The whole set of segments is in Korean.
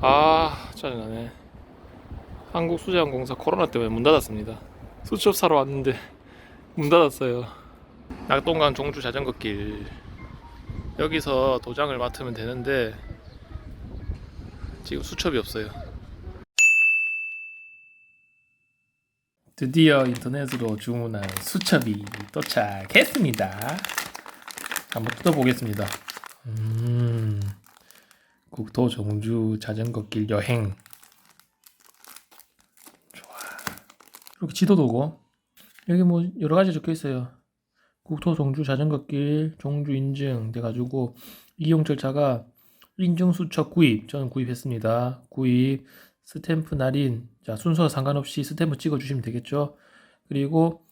아 짜증나네. 한국수자항공사 코로나 때문에 문 닫았습니다. 수첩 사러 왔는데 문 닫았어요. 낙동강 종주 자전거길. 여기서 도장을 맡으면 되는데 지금 수첩이 없어요. 드디어 인터넷으로 주문한 수첩이 도착했습니다. 한번 뜯어보겠습니다. 음... 국토 종주 자전거길 여행. 좋아. 이렇게 지도도 오고 여기 뭐 여러 가지 적혀 있어요. 국토 종주 자전거길 종주 인증 돼가지고 이용 절차가 인증 수첩 구입 저는 구입했습니다. 구입 스탬프 날인 자 순서 상관없이 스탬프 찍어주시면 되겠죠. 그리고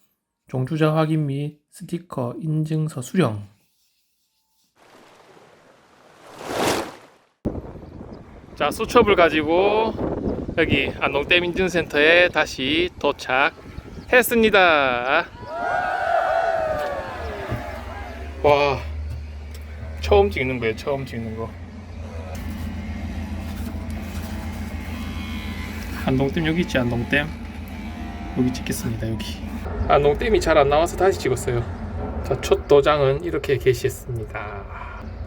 종주자 확인 및 스티커 인증서 수령 자 수첩을 가지고 여기 안동댐 인증센터에 다시 도착했습니다. 와 처음 찍는 거예요 처음 찍는 거. 안동댐 여기 있지 안동댐? 여기 찍겠습니다 여기. 안동댐이 잘 안 나와서 다시 찍었어요. 자 첫 도장은 이렇게 게시했습니다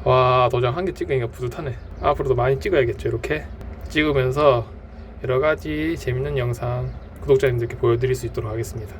와 도장 한 개 찍으니까 뿌듯하네. 앞으로도 많이 찍어야겠죠 이렇게? 찍으면서 여러 가지 재밌는 영상 구독자님들께 보여드릴 수 있도록 하겠습니다